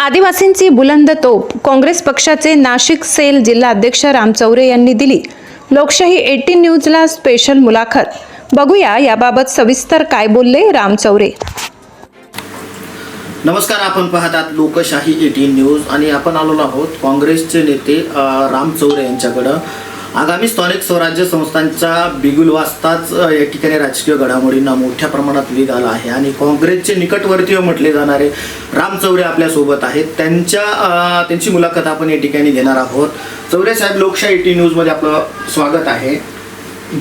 आदिवासींची बुलंद तोप काँग्रेस पक्षाचे नाशिक सेल जिल्हा अध्यक्ष राम चौरे यांनी दिली. लोकशाही एटीन न्यूजला स्पेशल मुलाखत. बघूया याबाबत सविस्तर काय बोलले राम चौरे. नमस्कार आपण पाहतात लोकशाही एटीन न्यूज आणि आपण आलेलो आहोत काँग्रेसचे नेते राम चौरे यांच्याकडं. आगामी स्थानिक स्वराज्य संस्थांच्या बिगुल वाजताच या ठिकाणी राजकीय घडामोडींना मोठ्या प्रमाणात वेग आला आहे. आणि काँग्रेसचे निकटवर्तीय म्हटले जाणारे राम चौरे आपल्यासोबत आहेत. त्यांच्या त्यांची मुलाखत आपण या ठिकाणी घेणार आहोत. चौरे साहेब लोकशाही एटीन न्यूजमध्ये आपलं स्वागत आहे.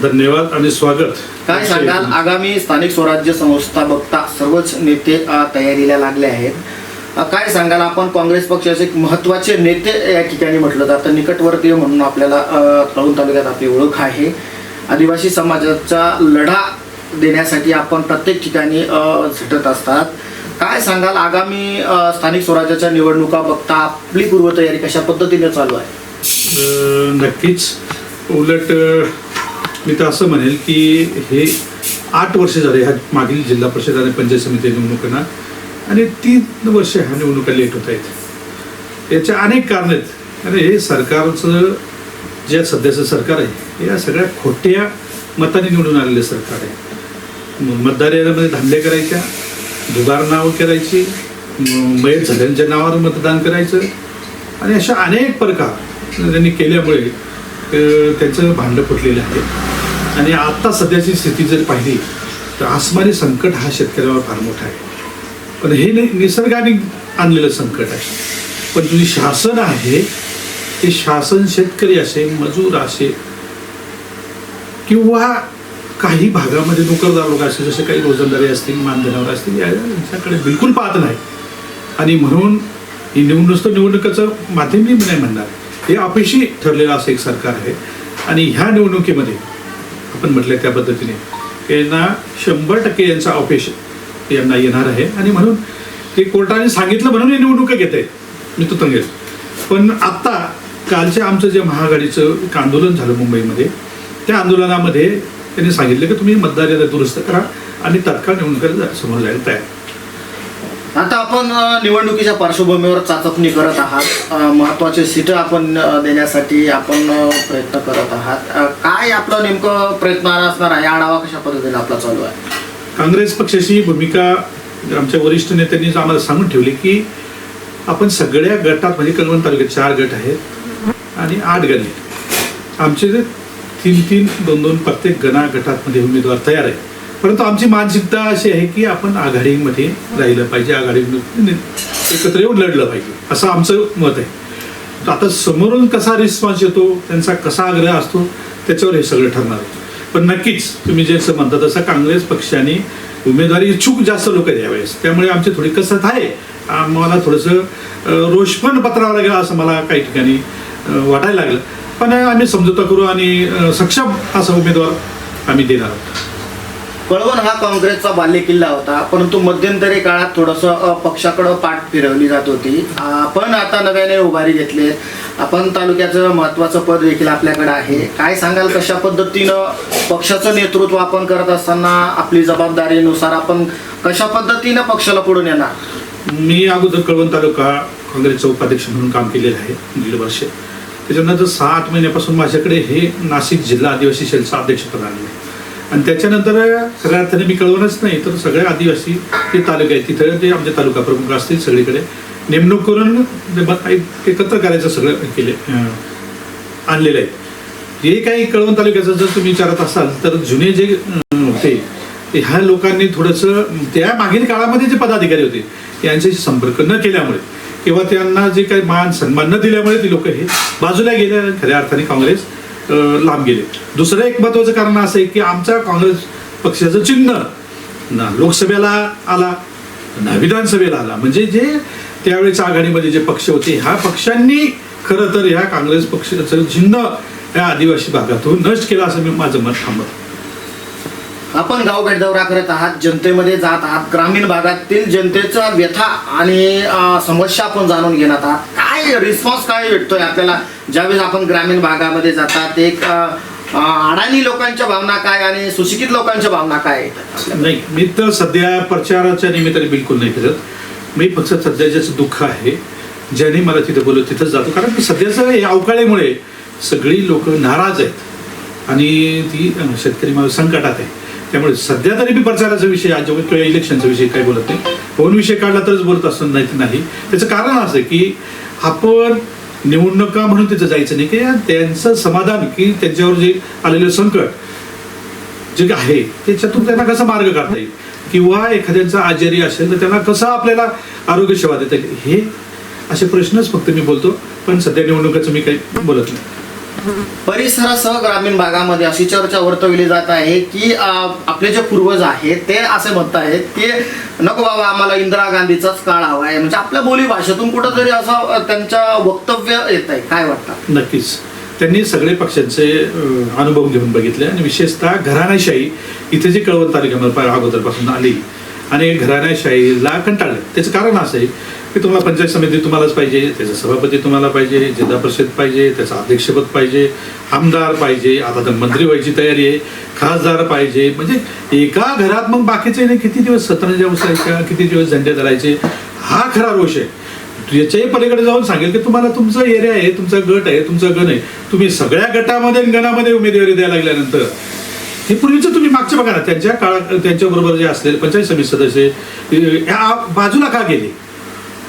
धन्यवाद आणि स्वागत. काय सांगाल? आगामी स्थानिक स्वराज्य संस्था बघता सर्वच नेते तयारीला लागले आहेत. काय सांगाल? आपण काँग्रेस पक्षाचे एक महत्त्वाचे नेते या ठिकाणी म्हटलं जातं. निकटवर्तीय म्हणून आपल्याला कळून तालुक्यात आपली ओळख आहे. आदिवासी समाजाचा लढा देण्यासाठी आपण प्रत्येक ठिकाणी झटत असतात. काय सांगाल? आगामी स्थानिक स्वराज्याच्या निवडणुका बघता आपली पूर्वतयारी कशा पद्धतीने चालू आहे? नक्कीच. उलट मी तर असं म्हणेल की हे आठ वर्ष झाले ह्या मागील जिल्हा परिषद आणि पंचायत समिती निवडणुकांना. आणि तीन वर्ष ह्या निवडणुका लेट होत आहेत. याचे अनेक कारण आहेत. आणि हे सरकारचं जे सध्याचं सरकार आहे या सगळ्या खोट्या मताने निवडून आलेलं सरकार आहे. मतदार यादीमध्ये धांदले करायच्या दुबार नावं करायची मयत झाल्यांच्या नावावर मतदान करायचं. आणि अशा अनेक प्रकार त्यांनी केल्यामुळे त्याचं त्यांचं भांडं फुटलेलं आहे. आणि आत्ता सध्याची स्थिती जर पाहिली तर आसमानी संकट हा शेतकऱ्यावर फार मोठा आहे. पण हे निसर्गाने आणलेलं संकट आहे. पण जे शासन आहे ते शासन शेतकरी असे मजूर असे किंवा काही भागामध्ये नोकरदार लोक असतील जसे काही रोजंदारी असतील मानधनावर असतील या- यांच्याकडे बिलकुल पाहत नाही. आणि म्हणून ही निवडणूक नुसतं निवडणुकीचं माध्यम मी नाही म्हणणार. हे अपेक्षी ठरलेलं असं एक सरकार आहे. आणि ह्या निवडणुकीमध्ये आपण म्हटलं त्या पद्धतीने यांना शंभर टक्के यांचा अपयश यांना येणार आहे. आणि म्हणून ते कोर्टाने सांगितलं म्हणून हे निवडणुका घेत आहे मी तो तंगेल. पण आत्ता कालच्या आमचं जे महाआघाडीचं एक आंदोलन झालं मुंबईमध्ये त्या आंदोलनामध्ये त्यांनी सांगितलं की तुम्ही मतदार याद्या दुरुस्त करा आणि तत्काळ निवडणुकीला समोर जायला तयार. आता आपण निवडणुकीच्या पार्श्वभूमीवर चाचपणी करत आहात. महत्त्वाचे सीट सीटं आपण देण्यासाठी आपण प्रयत्न करत आहात. काय आपलं नेमकं प्रयत्न असणार आहे? आढावा कशा पद्धतीने आपला चालू आहे? काँग्रेस पक्षाची भूमिका आमच्या वरिष्ठ नेत्यांनी आम्हाला सांगून ठेवली की आपण सगळ्या गटात म्हणजे कलवण तालुक्यात चार गट आहेत आणि आठ गणे आमचे जे तीन तीन दोन दोन प्रत्येक गणा गटातमध्ये उमेदवार तयार आहे परंतु आमची मानसिकता अशी आहे की आपण आघाडीमध्ये राहिलं पाहिजे आघाडीमध्ये एकत्र येऊन लढलं पाहिजे असं आमचं मत आहे. आता समोरून कसा रिस्पॉन्स येतो त्यांचा कसा आग्रह असतो त्याच्यावर हे सगळं ठरणार आहे. पण नक्कीच तुम्ही जे असं म्हणता तसं काँग्रेस पक्षाने उमेदवारी इच्छुक जास्त लोक आहेत यावेळेस. त्यामुळे आमची थोडी कसत आहे. आम्हाला थोडंसं अं, रोष पण पत्रावं लागेल असं मला काही ठिकाणी वाटायला लागलं. पण आम्ही समजोता करू आणि सक्षम असा उमेदवार आम्ही देणार आहोत. कळवण हा काँग्रेसचा बालेकिल्ला होता परंतु मध्यंतरी काळात थोडंसं पक्षाकडं पाठ फिरवली जात होती. आपण आता नव्याने उभारी घेतली. आपण तालुक्याचं महत्वाचं पद देखील आपल्याकडे आहे. काय सांगाल कशा पद्धतीनं पक्षाचं नेतृत्व आपण करत असताना आपली जबाबदारीनुसार आपण कशा पद्धतीनं पक्षाला पुढून येणार मी अगोदर कळवण तालुका काँग्रेसचा उपाध्यक्ष म्हणून काम केलेलं आहे दीड वर्ष. त्याच्यानंतर सहा आठ महिन्यापासून माझ्याकडे हे नाशिक जिल्हा आदिवासी सेलचं अध्यक्षपद आलेलं आहे. आणि त्याच्यानंतर खऱ्या अर्थाने मी कळवणच नाही तर सगळे आदिवासी ते तालुके आहेत. तिथं ते आमचे तालुका प्रमुख असतील सगळीकडे. नेमणूक करून काही एकत्र करायचं सगळं केले अं, आणलेलं आहे. जे काही कळवण तालुक्याचं जर तुम्ही विचारत असाल तर जुने जे होते ते ह्या लोकांनी थोडंसं त्या मागील काळामध्ये जे पदाधिकारी होते यांच्याशी संपर्क न केल्यामुळे किंवा त्यांना जे काही मान सन्मान न दिल्यामुळे ती लोक हे बाजूला गेले खऱ्या अर्थाने काँग्रेस लांब गेले. दुसरं एक महत्वाचं कारण असं आहे की आमच्या काँग्रेस पक्षाचं चिन्ह ना लोकसभेला आला ना विधानसभेला आला. म्हणजे जे त्यावेळेच्या आघाडीमध्ये जे पक्ष होते ह्या पक्षांनी खरं तर ह्या काँग्रेस पक्षाचं चिन्ह या आदिवासी भागातून नष्ट केलं असं मी माझं मत थांबत आपण गावभेट दौरा करत आहात जनतेमध्ये जात आहात. ग्रामीण भागातील जनतेचा व्यथा आणि समस्या आपण जाणून घेणार आहात. काय रिस्पॉन्स काय भेटतोय आपल्याला? ज्यावेळेस आपण ग्रामीण भागामध्ये जातात एक अडाणी लोकांच्या भावना काय आणि सुशिक्षित लोकांच्या भावना काय? नाही मी तर सध्या प्रचाराच्या निमित्ताने बिलकुल नाही फिरत. मी फक्त सध्याच्याच दुःख आहे. ज्याने मला तिथे बोलवलं तिथंच जातो. कारण की सध्याचं या अवकाळीमुळे सगळी लोक नाराज आहेत. आणि ती शेतकरी माझं संकटात आहे. त्यामुळे सध्या तरी मी प्रचाराचा विषय किंवा इलेक्शनचा विषय काही बोलत नाही. फोन विषय काढला तरच बोलत असं नाही नाही. त्याचं कारण असं आहे की आपण निवडणुका म्हणून तिथं जायचं नाही की त्यांचं समाधान की त्यांच्यावर जे आलेलं संकट जे आहे त्याच्यातून त्यांना कसा मार्ग काढता येईल? किंवा एखाद्यांचा आजारी असेल तर त्यांना कसं आपल्याला आरोग्य सेवा देता येईल? हे असे प्रश्नच फक्त मी बोलतो पण सध्या निवडणुकाचं मी काही बोलत नाही. परिसरासह ग्रामीण भागामध्ये अशी चर्चा वर्तवली जात आहे की आपले जे पूर्वज आहेत ते असे म्हणत आहेत की नको बाबा आम्हाला इंदिरा गांधीचाच काळ हवा आहे. म्हणजे आपल्या बोली भाषेतून कुठंतरी असं अं, त्यांच्या वक्तव्य येत आहे. काय वाटतं? नक्कीच. त्यांनी सगळे पक्षांचे अनुभव घेऊन बघितले आणि विशेषतः घराण्याशाही इथे जी कळवण तालुक्यामध्ये अगोदरपासून आली आणि घराण्याशाहीला कंटाळले. त्याचं कारण असं आहे की तुम्हाला पंचायत समिती तुम्हालाच पाहिजे त्याचा सभापती तुम्हाला पाहिजे जिल्हा परिषद पाहिजे त्याचं अध्यक्षपद पाहिजे आमदार पाहिजे आता तर मंत्री व्हायची तयारी आहे खासदार पाहिजे म्हणजे एका घरात मग बाकीचे नाही किती दिवस सतरंजा बसायच्या किती दिवस झंडे धरायचे हा खरा रोष आहे. याच्याही पलीकडे जाऊन सांगेल की तुम्हाला तुमचा एरिया आहे तुमचा गट आहे तुमचा गण आहे तुम्ही सगळ्या गटामध्ये गणामध्ये उमेदवारी द्यायला लागल्यानंतर हे पूर्वीचं तुम्ही मागच्या बघा ना त्यांच्या काळात त्यांच्याबरोबर जे असलेले पंचायत समिती सदस्य या बाजूला का गेले?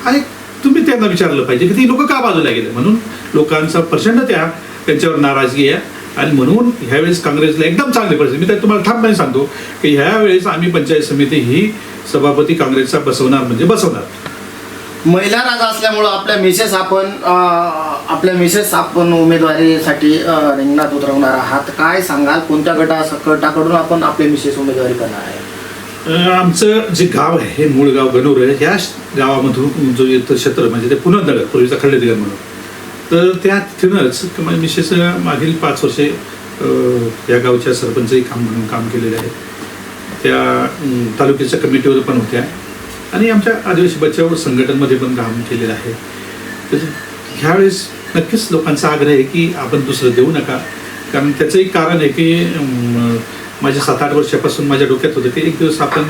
आणि तुम्ही त्यांना विचारलं पाहिजे की ती लोक का बाजूला गेले? म्हणून लोकांचा प्रचंड त्या त्यांच्यावर नाराजगी आहे. आणि म्हणून ह्यावेळेस काँग्रेसला एकदम चांगली परिस्थिती मी तर तुम्हाला ठामपणे सांगतो की ह्या वेळेस आम्ही पंचायत समिती ही सभापती काँग्रेसचा बसवणार म्हणजे बसवणार. महिला राजा असल्यामुळं आपल्या मिसेस आपण आपल्या मिसेस आपण उमेदवारीसाठी रिंगणात उतरवणार आहात. काय सांगाल? कोणत्या गटा गटाकडून आपण आपले मिसेस उमेदवारी करणार आहे? आमचं जे गाव आहे हे मूळ गाव गणूर आहे. ह्या गावामधून जो येतं क्षेत्र म्हणजे ते पुनर्नगर पूर्वीचा खंडेदिगर म्हणून. तर त्या तिथूनच माझ्या मिसेस मागील पाच वर्षे या गावच्या सरपंचही काम म्हणून काम केलेले आहे त्या तालुक्याच्या कमिटीवर पण होत्या. आणि आमच्या आदिवासी बचाव संघटनमध्ये पण काम केलेलं आहे. तर ह्यावेळेस नक्कीच लोकांचा आग्रह आहे की आपण दुसरं देऊ नका. कारण त्याचंही कारण आहे की माझ्या सात आठ वर्षापासून माझ्या डोक्यात होतं की एक दिवस आपण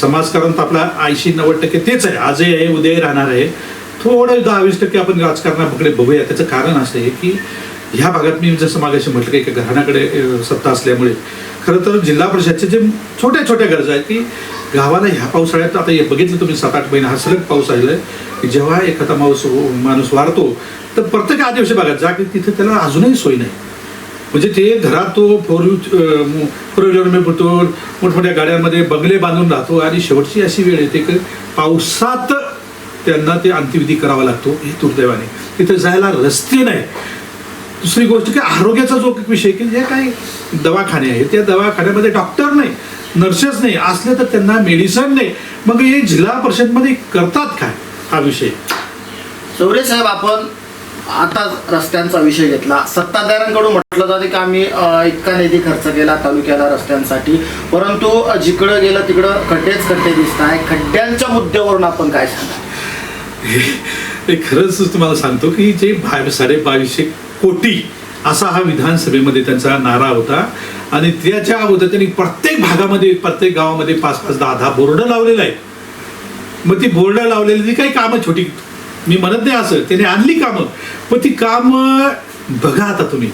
समाजकारण तर आपला ऐंशी नव्वद टक्के तेच आहे. आजही आहे उद्याही राहणार आहे. थोडं दहा वीस टक्के आपण राजकारणाकडे बघूया. त्याचं कारण असं आहे की ह्या भागात मी जसं मागाशी म्हटलं की एका घराण्याकडे सत्ता असल्यामुळे. खरं तर जिल्हा परिषदचे जे छोट्या छोट्या गरजा आहेत की गावाला ह्या पावसाळ्यात आता बघितलं तुम्ही सात आठ महिने हा सलग पाऊस आलेला आहे की जेव्हा एखादा माणूस माणूस वारतो तर प्रत्येक आदिवासी भागात जा की तिथे त्याला अजूनही सोय नाही. म्हणजे ते घरात तो फोर फोर व्हीलर पडतो मोठमोठ्या गाड्यांमध्ये बंगले बांधून राहतो आणि शेवटची अशी वेळ येते की पावसात त्यांना ते अंत्यविधी करावा लागतो हे दुर्दैवाने. तिथे जायला रस्ते नाही. दुसरी गोष्ट की आरोग्याचा जो विषय की जे काही दवाखाने आहेत त्या दवाखान्यामध्ये डॉक्टर नाही नर्सेस नाही असले तर त्यांना मेडिसन नाही. मग हे जिल्हा परिषदमध्ये करतात काय हा विषय? चौरे साहेब आपण आता रस्त्यांचा विषय घेतला. सत्ताधाऱ्यांकडून म्हटलं जाते की आम्ही इतका निधी खर्च केला तालुक्याला रस्त्यांसाठी. परंतु जिकडं गेलं तिकडं खड्डेच खड्डे दिसत आहे खड्ड्यांच्या मुद्द्यावरून आपण काय सांगा ते खरंच तुम्हाला सांगतो की जे बा साडे बावीसशे कोटी असा हा विधानसभेमध्ये त्यांचा नारा होता. आणि त्याच्या अगोदर त्यांनी प्रत्येक भागामध्ये प्रत्येक गावामध्ये पाच पाच दहा दहा बोर्ड लावलेला आहे मग ती बोर्ड लावलेली काही कामं छोटी मी म्हणत नाही असं त्याने आणली कामं. पण ती कामं बघा आता तुम्ही.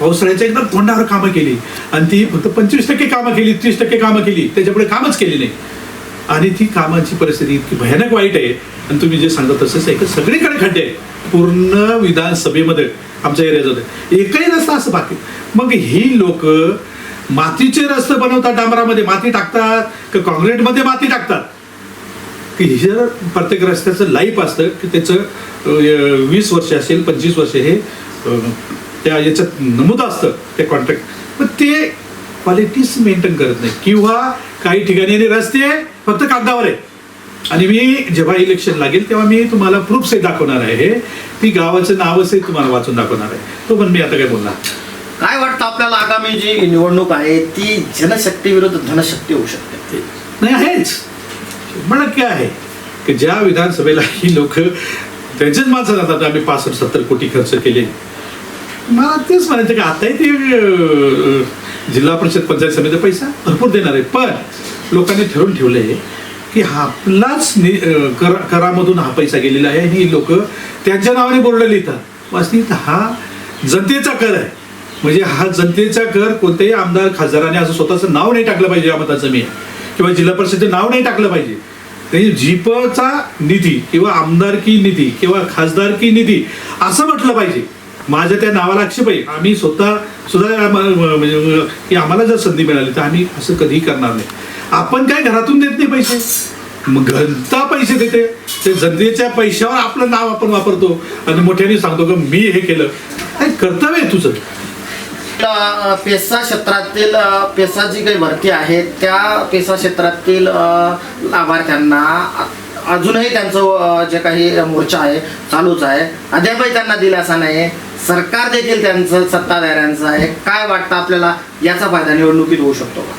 पावसाळ्याच्या एकदम तोंडावर कामं केली. आणि ती फक्त पंचवीस टक्के कामं केली तीस टक्के कामं केली. त्याच्यापुढे कामच केली नाही. आणि ती कामाची परिस्थिती इतकी भयानक वाईट आहे. आणि तुम्ही जे सांगत तसंच आहे. सगळीकडे खड्डे आहे पूर्ण विधानसभेमध्ये आमच्या एरियात एकही रस्ता असं बाकी. मग ही लोक मातीचे रस्ते बनवतात डांबरामध्ये. माती टाकतात का कॉन्क्रीटमध्ये माती टाकतात? की हे प्रत्येक रस्त्याचं लाईफ असतं की त्याचं वीस वर्ष असेल पंचवीस वर्ष हे त्या याच्यात नमूद असतं ते कॉन्ट्रॅक्ट पण ते क्वालिटीच मेंटेन करत नाही. किंवा काही ठिकाणी रस्ते फक्त कागदावर आहे आणि मी जेव्हा इलेक्शन लागेल तेव्हा मी तुम्हाला प्रूफ से दाखवणार आहे. ती गावाचं नावच तुम्हाला वाचून दाखवणार आहे. तो पण मी आता काय बोलणार? काय वाटतं आपल्याला आगामी जी निवडणूक आहे ती जनशक्ती विरुद्ध धनशक्ती होऊ शकते? नाही आहेच. शंभर काय आहे. की ज्या विधानसभेला ही लोक त्यांचेच माणसं जातात आम्ही पासष्ट सत्तर कोटी खर्च केले. मला तेच म्हणायचं की आताही ते जिल्हा परिषद पंचायत समितीचा पैसा भरपूर देणार आहे. पण लोकांनी ठरवून ठेवलंय की हा आपलाच नि- कर करामधून हा पैसा गेलेला आहे ही लोक त्यांच्या नावाने बोर्ड लिहितात. वास्तविक हा जनतेचा कर आहे. म्हणजे हा जनतेचा कर कोणत्याही आमदार खासदाराने असं स्वतःचं नाव नाही टाकलं पाहिजे या मताचं मी. किंवा जिल्हा परिषदेचं नाव नाही टाकलं पाहिजे. त्यांनी जीपचा निधी किंवा आमदारकी निधी किंवा खासदारकी निधी असं म्हटलं पाहिजे. माझ्या त्या नावाला आक्षेप आहे. आम्ही स्वतः सुद्धा आम्हाला- म्हणजे की आम्हाला जर संधी मिळाली तर आम्ही असं कधीही करणार नाही. आपण काय घरातून देत नाही पैसे? मग घरता पैसे देते. ते जनतेच्या पैशावर आपलं नाव आपण वापरतो. आणि मोठ्याने सांगतो का मी हे केलं. काय कर्तव्य आहे तुझं? अ, पेसा क्षेत्रातील पेसा जी काही भरती आहे त्या पेसा क्षेत्रातील लाभार्थ्यांना अजूनही त्यांचं जे काही मोर्चा आहे चालूच आहे. अद्यापही त्यांना दिलासा नाही सरकार देखील त्यांचं सत्ताधाऱ्यांचं आहे. काय वाटतं आपल्याला? याचा फायदा निवडणुकीत होऊ शकतो का?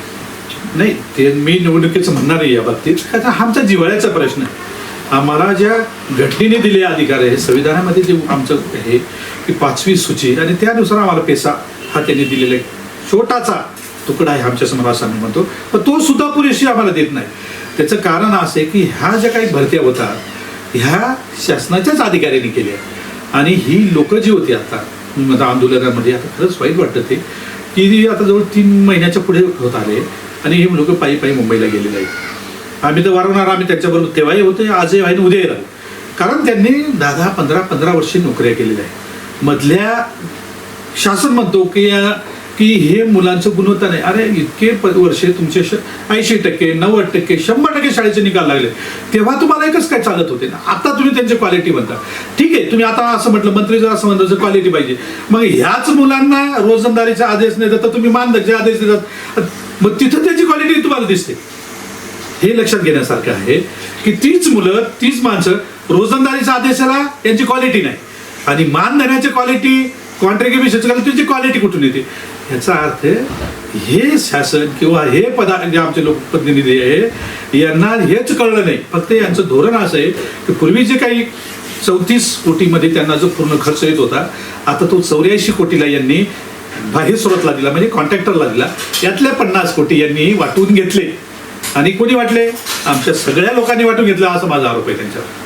नाही ते मी निवडणुकीचं म्हणणार नाही या बाबतीत. कारण आमचा जिव्हाळ्याचा प्रश्न आहे. आम्हाला ज्या घटनेने दिले अधिकार आहे संविधानामध्ये जे आमचं हे की पाचवी सूची आणि त्यानुसार आम्हाला पेसा हा त्यांनी दिलेला एक छोटाचा तुकडा आहे आमच्यासमोर असं म्हणतो. पण तो सुद्धा पुरेशी आम्हाला देत नाही. त्याचं कारण असं आहे की ह्या ज्या काही भरत्या होतात ह्या शासनाच्याच अधिकाऱ्यांनी केल्या. आणि ही लोकं जी होती आता आता आंदोलनामध्ये आता खरंच वाईट वाटतं ते की आता जवळ तीन महिन्याच्या पुढे होत आले आणि हे लोक पायी पायी मुंबईला गेलेले आहेत. आम्ही तर वारंवार आम्ही त्यांच्याबरोबर तेव्हाही होते आजही आहे आणि उद्याही राहू. कारण त्यांनी दहा दहा पंधरा पंधरा वर्षे नोकऱ्या केलेल्या आहेत. मधल्या शासन म्हणतो की या- की हे मुलांचं गुणवत्ता नाही. अरे इतके प- वर्षे तुमचे ऐंशी टक्के नव्वद टक्के शंभर टक्के शाळेचे निकाल लागले. तेव्हा तुम्हाला एकच काय चालत होते ना? आता तुम्ही त्यांची क्वालिटी म्हणता ठीक आहे तुम्ही आता असं म्हटलं मंत्री जर असं म्हणतात क्वालिटी पाहिजे. मग ह्याच मुलांना रोजंदारीचा आदेश नाही देतात तुम्ही मानधनाचे आदेश देतात मग तिथं त्याची क्वालिटी तुम्हाला दिसते. हे लक्षात घेण्यासारखं आहे की तीच मुलं तीच माणसं रोजंदारीच्या आदेशाला यांची क्वालिटी नाही. आणि मान धरण्याची क्वालिटी कॉन्ट्रिब्युशनची तुझी क्वालिटी कुठून येते? याचा अर्थ हे शासन किंवा हे पदा जे आमचे लोकप्रतिनिधी आहे यांना हेच कळलं नाही. फक्त यांचं धोरण असं आहे की पूर्वी जे काही चौतीस कोटीमध्ये त्यांना जो पूर्ण खर्च येत होता आता तो चौऱ्याऐंशी कोटीला यांनी बाहेर स्रोतला दिला म्हणजे कॉन्ट्रॅक्टरला दिला. यातल्या पन्नास कोटी यांनी वाटून घेतले. आणि कोणी वाटले? आमच्या सगळ्या लोकांनी वाटून घेतलं असा माझा आरोप आहे त्यांच्यावर.